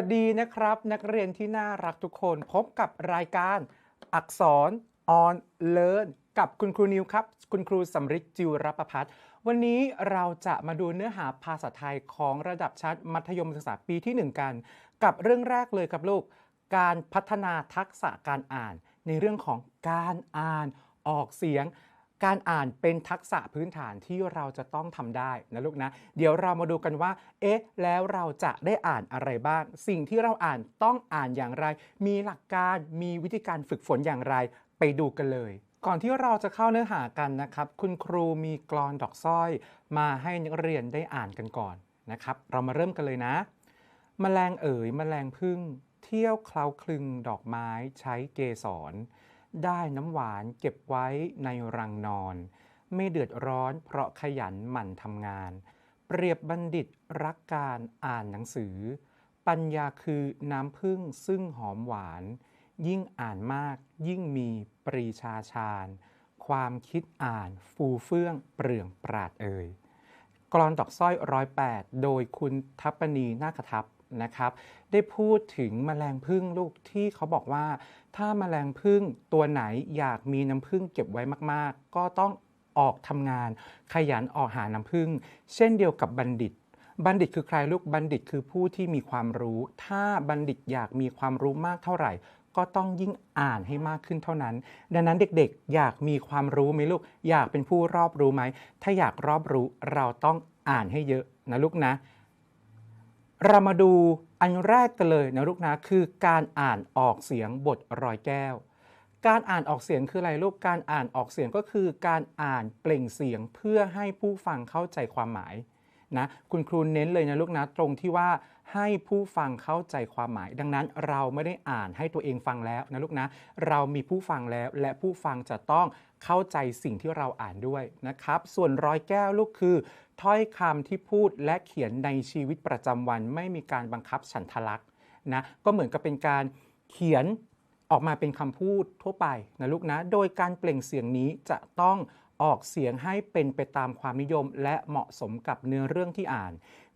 สวัสดีนะครับ นักเรียนที่น่ารักทุกคนพบกับรายการอักษร on learn กับคุณครูนิวครับ คุณครูสำริดจิวรประพัฒน์วันนี้เราจะมาดูเนื้อหาภาษาไทยของระดับชั้นมัธยมศึกษาปีที่ 1 กัน กับเรื่องแรกเลยครับลูก การพัฒนาทักษะการอ่าน ในเรื่องของการอ่านออกเสียง การอ่านเป็นทักษะพื้นฐานที่เราจะต้องทำได้นะลูกนะ เดี๋ยวเรามาดูกันว่า เอ๊ะ แล้วเราจะได้อ่านอะไรบ้าง สิ่งที่เราอ่านต้องอ่านอย่างไร มีหลักการ มีวิธีการฝึกฝนอย่างไร ไปดูกันเลย ก่อนที่เราจะเข้าเนื้อหากันนะครับ คุณครูมีกลอนดอกสร้อย มาให้นักเรียนได้อ่านกันก่อนนะครับ เรามาเริ่มกันเลยนะ แมลงเอ๋ย แมลงพึ่ง เที่ยวเคล้าคลึงดอกไม้ใช้เกสร ได้น้ำหวานเก็บไว้ในรังนอน ไม่เดือดร้อนเพราะขยันหมั่นทำงาน เปรียบบัณฑิตรักการอ่านหนังสือ ปัญญาคือน้ำพึ่งซึ่งหอมหวาน ยิ่งอ่านมากยิ่งมีปรีชาชาญ ความคิดอ่านฟูเฟื่องเปลืองปราดเอ่ยกรอนดอกสร้อยร้อยแปดโดยคุณทัปปณีนาคทัพ นะครับ ได้พูดถึงแมลงพึ่งลูกที่เขาบอกว่า ถ้าแมลงพึ่งตัวไหนอยากมีน้ำพึ่งเก็บไว้มากๆ ก็ต้องออกทำงาน ขยันออกหาน้ำพึ่ง เช่นเดียวกับบัณฑิต บัณฑิตคือใครลูกบัณฑิตคือผู้ที่มีความรู้ ถ้าบัณฑิตอยากมีความรู้มากเท่าไหร่ ก็ต้องยิ่งอ่านให้มากขึ้นเท่านั้น ดังนั้นเด็กๆ อยากมีความรู้ไหมลูก อยากเป็นผู้รอบรู้ไหม ถ้าอยากรอบรู้เราต้องอ่านให้เยอะนะลูกนะ เรามาดูอันแรกกันเลยนะลูกนะคือการอ่านออกเสียงบทรอยแก้ว การอ่านออกเสียงคืออะไรลูกการอ่านออกเสียงก็คือการอ่านเปล่งเสียงเพื่อให้ผู้ฟังเข้าใจความหมายนะคุณครูเน้นเลยนะลูกนะตรงที่ว่าให้ผู้ฟังเข้าใจความหมาย ดังนั้นเราไม่ได้อ่านให้ตัวเองฟังแล้วนะลูกนะ เรามีผู้ฟังแล้วและผู้ฟังจะต้องเข้าใจสิ่งที่เราอ่านด้วยนะครับ ส่วนรอยแก้วลูกคือ ถ้อยคำที่พูดและเขียนในชีวิตประจำวัน ไม่มีการบังคับฉันทลักษณ์นะก็เหมือนกับเป็นการเขียนออกมาเป็นคำพูดทั่วไปนะลูกนะ โดยการเปล่งเสียงนี้จะต้องออกเสียงให้เป็นไปตามความนิยม และเหมาะสมกับเนื้อเรื่องที่อ่าน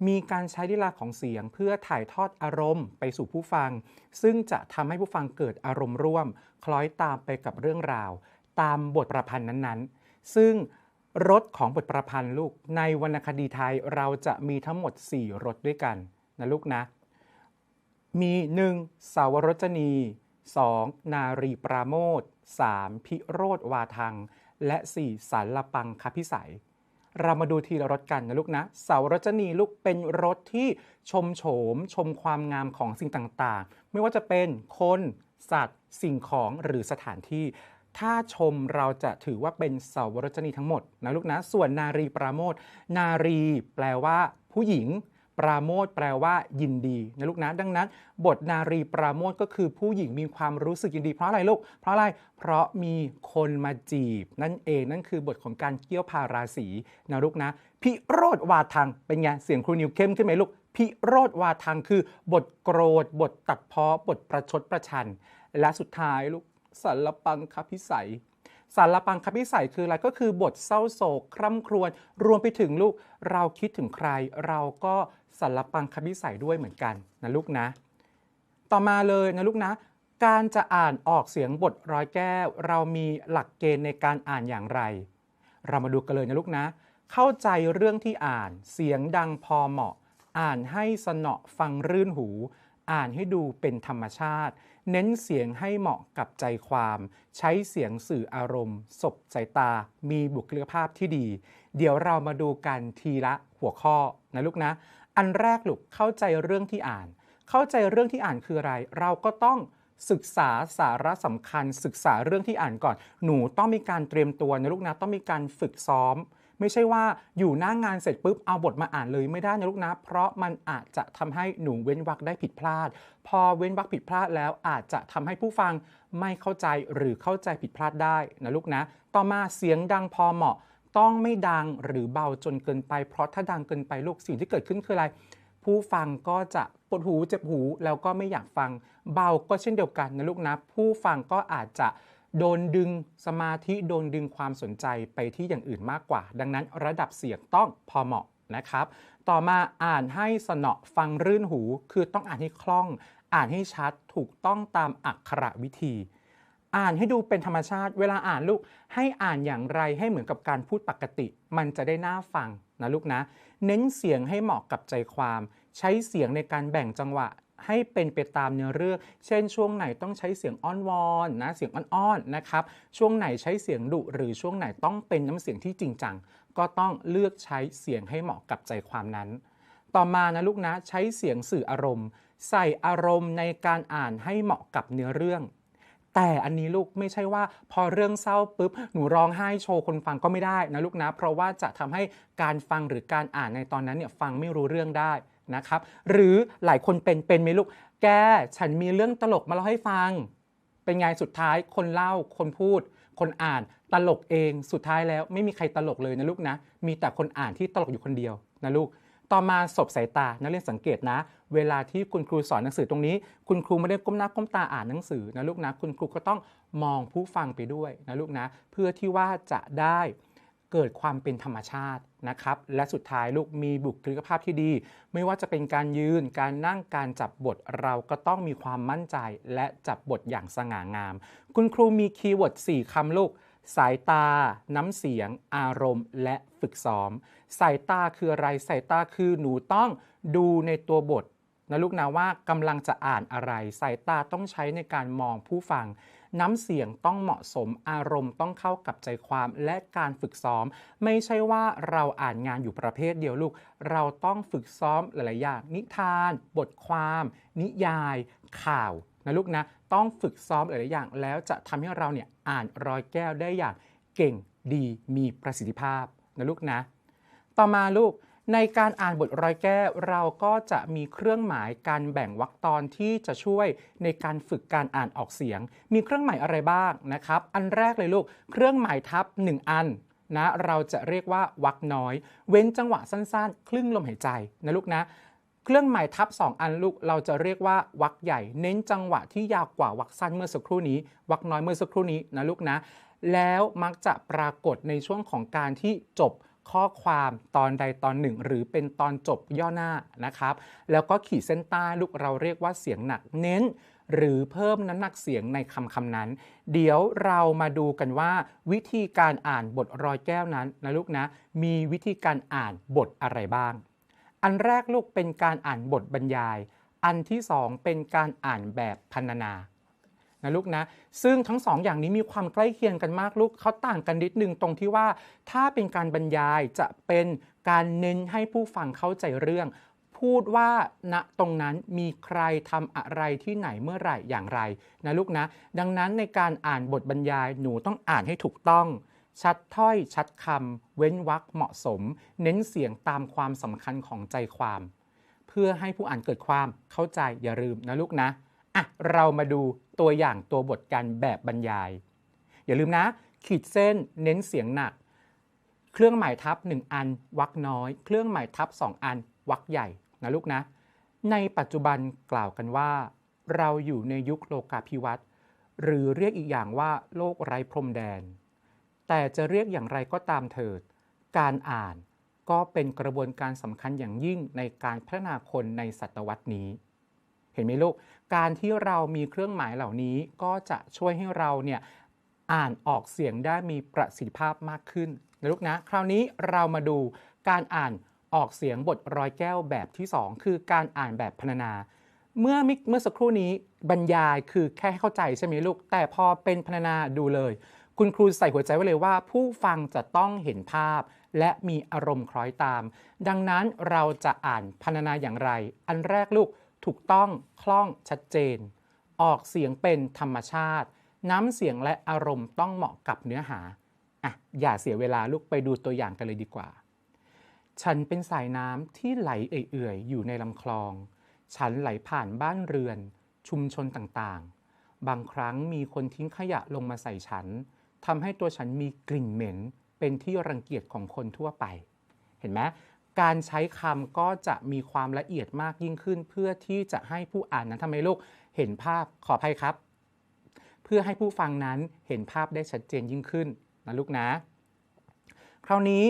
มีการใช้ลีลาของเสียงเพื่อถ่ายทอดอารมณ์ไปสู่ผู้ฟัง ซึ่งจะทำให้ผู้ฟังเกิดอารมณ์ร่วม คล้อยตามไปกับเรื่องราว ตามบทประพันธ์นั้นๆ ซึ่ง รสของบทประพันธ์ลูกในวรรณคดีไทยเราจะมีทั้งหมด 4รสด้วยกันนะลูกนะ มี 1. สาวรจนี 2. นารีปราโมท 3. พิโรธวาทัง และ 4. สารปังคพิสัย เรามาดูทีละรสกันนะลูกนะ สาวรจนีลูกเป็นรสที่ชมโฉม ชมความงามของสิ่งต่างๆ ไม่ว่าจะเป็นคน สัตว์ สิ่งของหรือสถานที่ ถ้าชมเราจะถือว่าเป็นสาวรจนีทั้งหมดนะลูกนะ ส่วนนารีปราโมทนารีแปลว่าผู้หญิง ปราโมทแปลว่า ยินดีนะลูกนะ ดังนั้น บทนารีปราโมทก็คือผู้หญิงมีความรู้สึกยินดีเพราะอะไรลูก เพราะอะไร เพราะมีคนมาจีบ นั่นเองนั่นคือบทของการเกี่ยวพาราสีนะลูกนะ พิโรธวาทังเป็นไงเสียงครูนิวเข้มขึ้นไหมลูกพิโรธวาทังคือบทโกรธ บทตัดเพ้อบทประชดประชัน และสุดท้ายลูก สารปังคพิสัยสารปังคพิสัยคืออะไรก็คือบทเศร้าโศกคร่ำครวญรวมไปถึงลูกเราคิดถึงใคร เราก็สารปังคพิสัยด้วยเหมือนกันนะลูกนะ ต่อมาเลยนะลูกนะ การจะอ่านออกเสียงบทร้อยแก้ว เรามีหลักเกณฑ์ในการอ่านอย่างไร เรามาดูกันเลยนะลูกนะ เข้าใจเรื่องที่อ่านเสียงดังพอเหมาะ อ่านให้สนอฟังรื่นหู อ่านให้ดูเป็นธรรมชาติ เน้นเสียงให้เหมาะกับใจความ ใช้เสียงสื่ออารมณ์ สบสายตา มีบุคลิกภาพที่ดี เดี๋ยวเรามาดูกันทีละหัวข้อนะลูกนะ อันแรกลูกเข้าใจเรื่องที่อ่าน เข้าใจเรื่องที่อ่านคืออะไร เราก็ต้องศึกษาสาระสำคัญ ศึกษาเรื่องที่อ่านก่อน หนูต้องมีการเตรียมตัวนะลูกนะต้องมีการฝึกซ้อม ไม่ใช่ว่าอยู่หน้างงานเสร็จปุ๊บเอาบทมาอ่านเลยไม่ได้นะลูกนะ เพราะมันอาจจะทำให้หนูเว้นวรรคได้ผิดพลาด พอเว้นวรรคผิดพลาดแล้วอาจจะทำให้ผู้ฟังไม่เข้าใจหรือเข้าใจผิดพลาดได้นะลูกนะ ต่อมาเสียงดังพอเหมาะ ต้องไม่ดังหรือเบาจนเกินไป เพราะถ้าดังเกินไปลูกสิ่งที่เกิดขึ้นคืออะไร ผู้ฟังก็จะปวดหูเจ็บหูแล้วก็ไม่อยากฟัง เบาก็เช่นเดียวกันนะลูกนะ ผู้ฟังก็อาจจะ โดนดึงสมาธิโดนดึงความสนใจไปที่อย่างอื่นมากกว่า ดังนั้นระดับเสียงต้องพอเหมาะนะครับ ต่อมาอ่านให้สนอฟังรื่นหู คือต้องอ่านให้คล่อง อ่านให้ชัดถูกต้องตามอักขระวิธี อ่านให้ดูเป็นธรรมชาติ เวลาอ่านลูกให้อ่านอย่างไรให้เหมือนกับการพูดปกติ มันจะได้น่าฟังนะลูกนะ เน้นเสียงให้เหมาะกับใจความ ใช้เสียงในการแบ่งจังหวะ ให้เป็นไปตามเนื้อเรื่อง เช่น ช่วงไหนต้องใช้เสียงอ้อนวอนนะ เสียงอ้อนๆนะครับ ช่วงไหนใช้เสียงดุหรือช่วงไหนต้องเป็นน้ำเสียงที่จริงจัง ก็ต้องเลือกใช้เสียงให้เหมาะกับใจความนั้น ต่อมานะลูกนะ ใช้เสียงสื่ออารมณ์ ใส่อารมณ์ในการอ่านให้เหมาะกับเนื้อเรื่องแต่อันนี้ลูกไม่ใช่ว่าพอเรื่องเศร้าปุ๊บหนูร้องไห้โชว์คนฟังก็ไม่ได้นะลูกนะ เพราะว่าจะทำให้การฟังหรือการอ่านในตอนนั้นเนี่ยฟังไม่รู้เรื่องได้ นะครับ หรือหลายคนเป็นเป็นไหมลูก แกฉันมีเรื่องตลกมาเล่าให้ฟัง เป็นไงสุดท้ายคนเล่าคนพูด คนอ่านตลกเองสุดท้ายแล้วไม่มีใครตลกเลยนะลูกนะ มีแต่คนอ่านที่ตลกอยู่คนเดียวนะลูกต่อมาสบสายตานักเรียนสังเกตนะ เวลาที่คุณครูสอนหนังสือตรงนี้ คุณครูไม่ได้ก้มหน้าก้มตาอ่านหนังสือนะลูกนะ คุณครูก็ต้องมองผู้ฟังไปด้วยนะลูกนะ เพื่อที่ว่าจะได้เกิดความเป็นธรรมชาติ นะครับและสุดท้ายลูกมีบุคลิกภาพที่ดี ไม่ว่าจะเป็นการยืนการนั่งการจับบทเราก็ต้องมีความมั่นใจ และจับบทอย่างสง่างาม คุณครูมีคีย์เวิร์ด4คำลูกสายตา น้ำเสียง อารมณ์ และฝึกซ้อม สายตาคืออะไร สายตาคือหนูต้องดูในตัวบทนะลูกนะว่ากำลังจะอ่านอะไร สายตาต้องใช้ในการมองผู้ฟัง น้ำเสียงต้องเหมาะสมอารมณ์ต้องเข้ากับใจความและการฝึกซ้อม ไม่ใช่ว่าเราอ่านงานอยู่ประเภทเดียวลูก เราต้องฝึกซ้อมหลาย ๆ อย่าง นิทาน บทความ นิยาย ข่าวนะลูกนะต้องฝึกซ้อมหลาย ๆ อย่าง แล้วจะทำให้เราเนี่ยอ่านรอยแก้วได้อย่างเก่งดีมีประสิทธิภาพนะลูกนะ ต่อมาลูก ในการอ่านบทรอยแก้วเราก็จะมีเครื่องหมายการแบ่งวรรคตอนที่จะช่วยในการฝึกการอ่านออกเสียง มีเครื่องหมายอะไรบ้างนะครับ อันแรกเลยลูก เครื่องหมายทับ 1 อันนะเราจะเรียกว่าวรรคน้อย เว้นจังหวะสั้นๆ ครึ่งลมหายใจนะลูกนะเครื่องหมายทับ 2 อันลูกเราจะเรียกว่าวรรคใหญ่ เน้นจังหวะที่ยาวกว่าวรรคสั้นเมื่อสักครู่นี้วรรคน้อยเมื่อสักครู่นี้นะลูกนะ แล้วมักจะปรากฏในช่วงของการที่จบ ข้อความตอนใดตอนหนึ่ง หรือเป็นตอนจบย่อหน้านะครับ แล้วก็ขีดเส้นใต้ลูกเราเรียกว่าเสียงหนักเน้น หรือเพิ่มน้ำหนักเสียงในคำคำนั้น เดี๋ยวเรามาดูกันว่า วิธีการอ่านบทรอยแก้วนั้นนะลูกนะ มีวิธีการอ่านบทอะไรบ้าง อันแรกลูกเป็นการอ่านบทบรรยาย อันที่สองเป็นการอ่านแบบพรรณนา นะลูกนะ ซึ่งทั้งสองอย่างนี้มีความใกล้เคียงกันมากลูกเขาต่างกันนิดนึงตรงที่ว่า ถ้าเป็นการบรรยายจะเป็นการเน้นให้ผู้ฟังเข้าใจเรื่อง พูดว่าณตรงนั้นมีใครทำอะไรที่ไหนเมื่อไหร่อย่างไรนะลูกนะ ดังนั้นในการอ่านบทบรรยายหนูต้องอ่านให้ถูกต้องชัดถ้อยชัดคำเว้นวรรคเหมาะสม เน้นเสียงตามความสำคัญของใจความ เพื่อให้ผู้อ่านเกิดความเข้าใจอย่าลืมนะลูกนะ อะเรามาดูตัวอย่างตัวบทกันแบบบรรยาย อย่าลืมนะ ขีดเส้นเน้นเสียงหนัก เครื่องหมายทับ 1 อันวักน้อย เครื่องหมายทับ 2 อันวักใหญ่นะลูกนะ ในปัจจุบันกล่าวกันว่า เราอยู่ในยุคโลกาภิวัตน์หรือเรียกอีกอย่างว่าโลกไร้พรมแดน แต่จะเรียกอย่างไรก็ตามเถิด การอ่านก็เป็นกระบวนการสำคัญอย่างยิ่งในการพัฒนาคนในศตวรรษนี้ เห็นไหมลูก การที่เรามีเครื่องหมายเหล่านี้ก็จะช่วยให้เราเนี่ยอ่านออกเสียงได้มีประสิทธิภาพมากขึ้นนะลูกนะ คราวนี้เรามาดูการอ่านออกเสียงบทรอยแก้วแบบที่ 2 คือการอ่านแบบพรรณนา เมื่อเมื่อสักครู่นี้บรรยายคือแค่ให้เข้าใจใช่ไหมลูก แต่พอเป็นพรรณนาดูเลย คุณครูใส่หัวใจไว้เลยว่า ผู้ฟังจะต้องเห็นภาพ และมีอารมณ์คล้อยตาม ดังนั้นเราจะอ่านพรรณนาอย่างไร อันแรกลูก ถูกต้องคล่องชัดเจน ออกเสียงเป็นธรรมชาติ น้ำเสียงและอารมณ์ต้องเหมาะกับเนื้อหาอะอย่าเสียเวลาลูกไปดูตัวอย่างกันเลยดีกว่า ฉันเป็นสายน้ำที่ไหลเอื่อยๆอยู่ในลำคลอง ฉันไหลผ่านบ้านเรือน ชุมชนต่างๆ บางครั้งมีคนทิ้งขยะลงมาใส่ฉันทำให้ตัวฉันมีกลิ่นเหม็น เป็นที่รังเกียจของคนทั่วไป เห็นไหม การใช้คำก็จะมีความละเอียดมากยิ่งขึ้น เพื่อที่จะให้ผู้อ่านนั้นทำไมลูกเห็นภาพขออภัยครับ เพื่อให้ผู้ฟังนั้นเห็นภาพได้ชัดเจนยิ่งขึ้นนะลูกนะ คราวนี้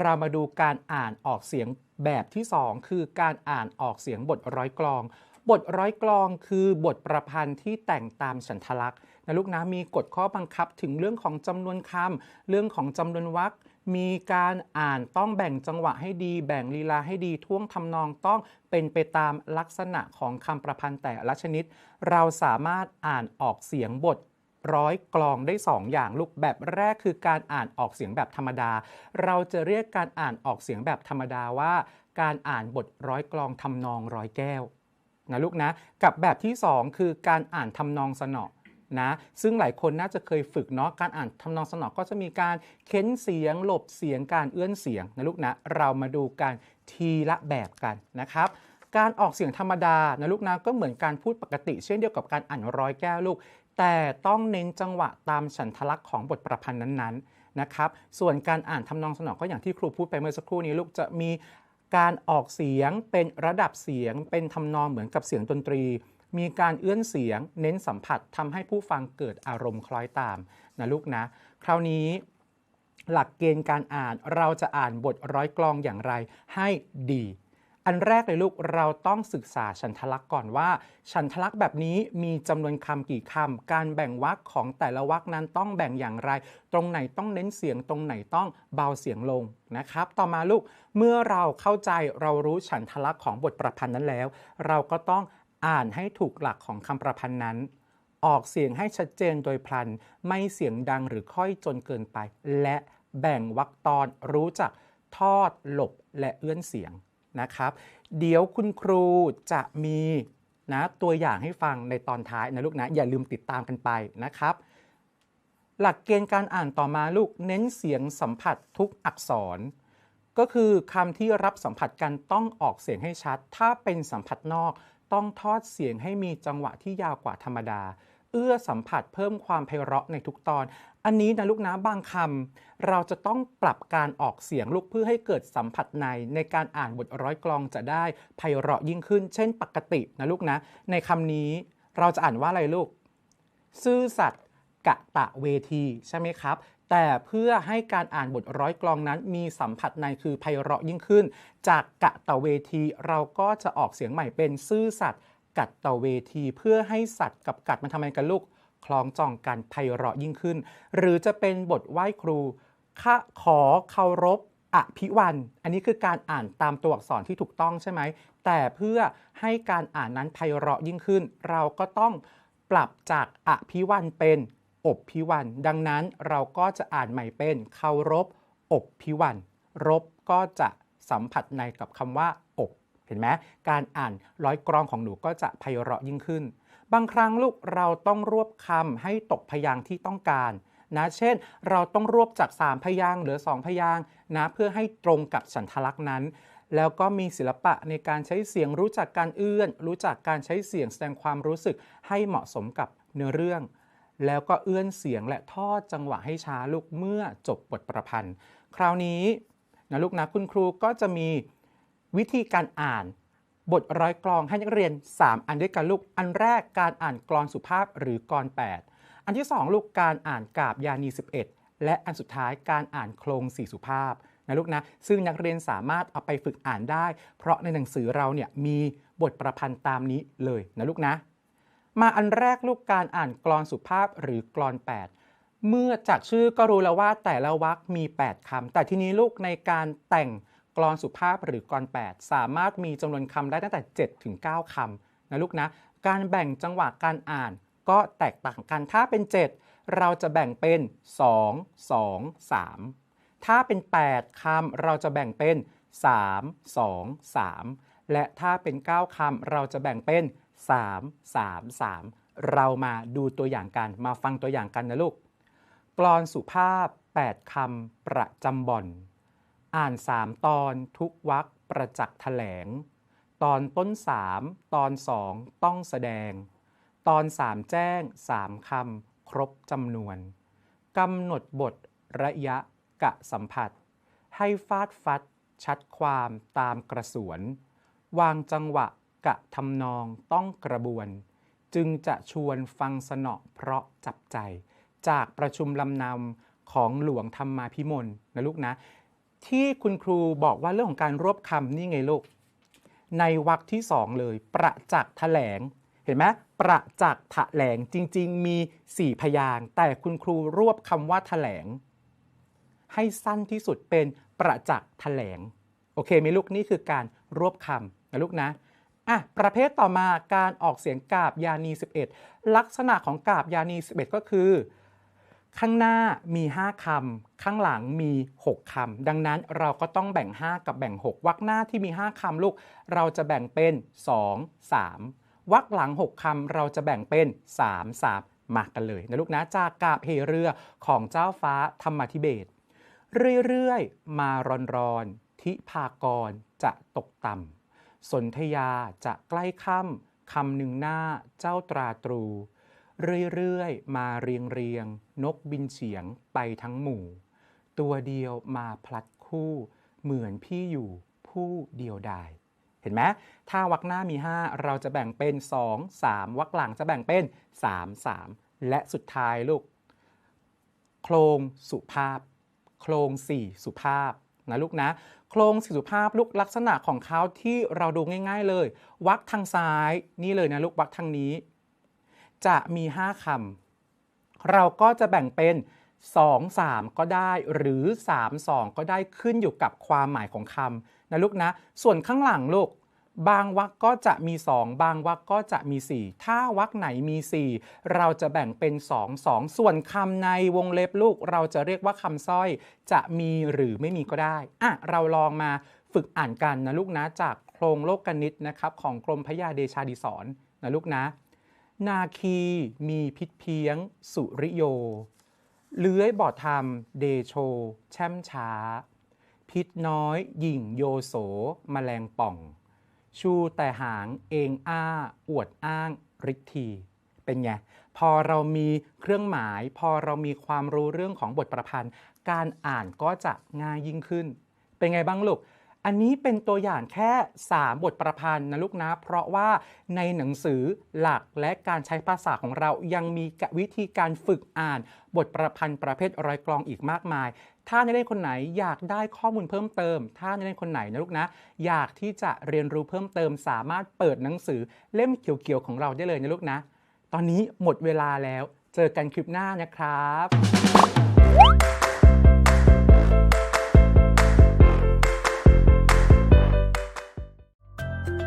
เรามาดูการอ่านออกเสียงแบบที่ 2 คือการอ่านออกเสียงบทร้อยกลอง บทร้อยกลองคือบทประพันธ์ที่แต่งตามฉันทลักษณ์นะลูกนะมีกฎข้อบังคับถึงเรื่องของจำนวนคำเรื่องของจำนวนวรรค มีการอ่านต้องแบ่งจังหวะให้ดี แบ่งลีลาให้ดีท่วงทำนองต้องเป็นไปตามลักษณะของคำประพันธ์แต่ละชนิด เราสามารถอ่านออกเสียงบทร้อยกลองได้ 2 อย่างลูกแบบแรกคือการอ่านออกเสียงแบบธรรมดา เราจะเรียกการอ่านออกเสียงแบบธรรมดาว่า การอ่านบทร้อยกลองทำนองร้อยแก้วนะลูกนะ กับแบบที่ 2 คือการอ่านทำนองสนอ นะ ซึ่งหลายคนน่าจะเคยฝึกเนาะการอ่านทำนองสนอก็จะมีการเค้นเสียงหลบเสียงการเอื้อนเสียงนะลูกนะเรามาดูกันทีละแบบกันนะครับการออกเสียงธรรมดานะลูกนะก็เหมือนการพูดปกติ เช่นเดียวกับการอ่านร้อยแก้วลูก แต่ต้องเน้นจังหวะตามฉันทลักษณ์ของบทประพันธ์นั้นๆนะครับ ส่วนการอ่านทำนองสนองก็อย่างที่ครูพูดไปเมื่อสักครู่นี้ลูกจะมีการออกเสียงเป็นระดับเสียงเป็นทำนองเหมือนกับเสียงดนตรี มีการเอื้อนเสียง เน้นสัมผัสทำให้ผู้ฟังเกิดอารมณ์คล้อยตามนะลูกนะ คราวนี้หลักเกณฑ์การอ่านเราจะอ่านบทร้อยกลองอย่างไรให้ดี อันแรกเลยลูกเราต้องศึกษาฉันทลักษณ์ก่อนว่า ฉันทลักษณ์แบบนี้มีจำนวนคำกี่คำการแบ่งวรรคของแต่ละวรรคนั้นต้องแบ่งอย่างไร ตรงไหนต้องเน้นเสียงตรงไหนต้องเบาเสียงลงนะครับ ต่อมาลูกเมื่อเราเข้าใจเรารู้ฉันทลักษณ์ของบทประพันธ์นั้นแล้ว เราก็ต้อง อ่านให้ถูกหลักของคำประพันธ์นั้น ออกเสียงให้ชัดเจนโดยพลัน ไม่เสียงดังหรือค่อยจนเกินไป และแบ่งวรรคตอนรู้จักทอดหลบและเอื้อนเสียงนะครับ เดี๋ยวคุณครูจะมีนะตัวอย่างให้ฟังในตอนท้ายนะลูกนะอย่าลืมติดตามกันไปนะครับ หลักเกณฑ์การอ่านต่อมาลูกเน้นเสียงสัมผัสทุกอักษร ก็คือคำที่รับสัมผัสกันต้องออกเสียงให้ชัด ถ้าเป็นสัมผัสนอก ต้องทอดเสียงให้มีจังหวะที่ยาวกว่าธรรมดา เอื้อสัมผัสเพิ่มความไพเราะในทุกตอน อันนี้นะลูกนะบางคำเราจะต้องปรับการออกเสียงลูกเพื่อให้เกิดสัมผัสในในการอ่านบทร้อยกลองจะได้ไพเราะยิ่งขึ้น เช่นปกตินะลูกนะ ในคำนี้เราจะอ่านว่าอะไรลูก ซื่อสัตย์ กะตะเวทีใช่ไหมครับ แต่เพื่อให้การอ่านบทร้อยกลองนั้น มีสัมผัสในคือไพเราะยิ่งขึ้น จากกะตะเวทีเราก็จะออกเสียงใหม่เป็นซื่อสัตย์กัดตะเวที เพื่อให้สัตว์กับกัดมันทำไมกันลูกคล้องจองกันไพเราะยิ่งขึ้น หรือจะเป็นบทไหว้ครูขะขอเคารพอภิวันอันนี้คือการอ่านตามตัวอักษรที่ถูกต้องใช่ไหม แต่เพื่อให้การอ่านนั้นไพเราะยิ่งขึ้น เราก็ต้องปรับจากอภิวันเป็น อบพิวัน ดังนั้นเราก็จะอ่านใหม่เป็นเคารพอบพิวันรบก็จะสัมผัสในกับคำว่าอบเห็นไหมการอ่านร้อยกรองของหนูก็จะไพเราะยิ่งขึ้น บางครั้งลูกเราต้องรวบคำให้ตกพยางค์ที่ต้องการนะเช่น เราต้องรวบจาก 3 พยางค์เหลือ 2 พยางค์นะเพื่อให้ตรงกับฉันทลักษณ์นั้น แล้วก็มีศิลปะในการใช้เสียงรู้จักการเอื้อน รู้จักการใช้เสียงแสดงความรู้สึกให้เหมาะสมกับเนื้อเรื่อง แล้วก็เอื้อนเสียงและทอดจังหวะให้ช้าลูกเมื่อจบบทประพันธ์ คราวนี้นะลูกนะคุณครูก็จะมีวิธีการอ่านบทร้อยกลองให้นักเรียน 3 อันด้วยกันลูก อันแรกการอ่านกลอนสุภาพหรือกลอน 8 อันที่ 2 ลูกการอ่านกาบยานี 11 และอันสุดท้ายการอ่านโครงสี่สุภาพนะลูกนะ ซึ่งนักเรียนสามารถเอาไปฝึกอ่านได้ เพราะในหนังสือเราเนี่ยมีบทประพันธ์ตามนี้เลยนะลูกนะ มาอันแรกลูกการอ่านกลอนสุภาพหรือกลอน 8 เมื่อจากชื่อก็รู้แล้วว่าแต่ละวรรคมี 8คำแต่ทีนี้ลูกในการแต่งกลอนสุภาพหรือกลอน 8 สามารถมีจำนวนคำได้ตั้งแต่ 7 ถึง 9คำนะลูกนะ การแบ่งจังหวะการอ่านก็แตกต่างกันถ้าเป็น 7 เราจะแบ่งเป็น 2 2 3 ถ้าเป็น 8คำเราจะแบ่งเป็น 3 2 3 และถ้าเป็น 9คำเราจะแบ่งเป็น 3 3 3 เรามาดูตัวอย่างกัน มาฟังตัวอย่างกันนะลูก กลอนสุภาพ 8 คำประจำบ่อน อ่าน 3 ตอนทุกวักประจักษ์แถลง ตอนต้น 3 ตอน 2 ต้องแสดง ตอน 3 แจ้ง 3 คำ ครบจำนวนกำหนดบทระยะกะสัมผัส ให้ฟาดฟัดชัดความตามกระสวน วางจังหวะ กะทำนองต้องกระบวน จึงจะชวนฟังสนอเพราะจับใจ จากประชุมลำนำของหลวงธรรมาพิมลนะลูกนะ ที่คุณครูบอกว่าเรื่องของการรวบคำนี่ไงลูก ในวรรคที่สองเลย ประจักษ์แถลงเห็นไหมประจักษ์แถลงจริง ๆ มี 4 พยางแต่คุณครูรวบคำว่าแถลง ให้สั้นที่สุดเป็นประจักษ์แถลง โอเคไหมลูกนี่คือการรวบคำนะลูกนะ อะประเภทต่อมาการออกเสียงกาบยานี 11 ลักษณะของกาบยานี 11 ก็คือ ข้างหน้ามี 5คำข้างหลังมี 6คำดังนั้นเราก็ต้องแบ่ง 5 กับแบ่ง 6วรรคหน้าที่มี 5คำลูก เราจะแบ่งเป็น 2 3วรรคหลัง 6คำเราจะแบ่งเป็น 3 3มากันเลยนะลูกนะจากกาบเหเรือของเจ้าฟ้าธรรมธิเบศเรื่อยๆ มารอนๆทิพากรจะตกต่ำ สนธยาจะใกล้ค่ำคำหนึ่งหน้าเจ้าตราตรู เรื่อยๆ มาเรียงเรียง นกบินเฉียงไปทั้งหมู่ ตัวเดียวมาพลัดคู่ เหมือนพี่อยู่ผู้เดียวดายเห็นไหมถ้าวักหน้ามี 5 เราจะแบ่งเป็น 2 3วักหลังจะแบ่งเป็น 3 3 และสุดท้ายลูก โครงสุภาพ โครงสี่สุภาพ นะลูกนะ โครงสี่สุภาพลูกลักษณะของเขาที่เราดูง่าย ๆเลย วักทางซ้ายนี่เลยนะลูกวักทางนี้ จะมี 5คำเราก็จะแบ่งเป็น 2 3 ก็ได้หรือ 3 2 ก็ได้ขึ้นอยู่กับความหมายของคำนะลูกนะ ส่วนข้างหลังลูก บางวรรคก็จะมี 2 บางวรรคก็จะมี 4 ถ้าวรรคไหนมี 4 เราจะแบ่งเป็น 2 2 ส่วนคำในวงเล็บลูก เราจะเรียกว่าคำสร้อยจะมีหรือไม่มีก็ได้อะเราลองมาฝึกอ่านกันนะลูกนะจากโครงโลกกนิตนะครับของกรมพระยาเดชาดิศรนะลูกนะ นาคีมีพิษเพียง สุริโย เลื้อยบ่อธรรม เดโช แช่มช้า พิษน้อย หยิ่งโยโสมแมลงป่อง ชูแต่หางเองอ้า อวดอ้างฤทธีเป็นไง พอเรามีเครื่องหมาย พอเรามีความรู้เรื่องของบทประพันธ์ การอ่านก็จะง่ายยิ่งขึ้น เป็นไงบ้างลูก อันนี้เป็นตัวอย่างแค่ 3 บทประพันธ์นะลูกนะ เพราะว่าในหนังสือหลักและการใช้ภาษาของเรายังมีวิธีการฝึกอ่านบทประพันธ์ประเภทรอยกลองอีกมากมาย ถ้าในกเรียนคนไหนอยากได้ข้อมูลเพิ่มเติม ถ้าในกเรียนคนไหนนะลูกนะ อยากที่จะเรียนรู้เพิ่มเติม สามารถเปิดหนังสือเล่มเขียวๆของเราได้เลยนะลูกนะ ตอนนี้หมดเวลาแล้ว เจอกันคลิปหน้านะครับ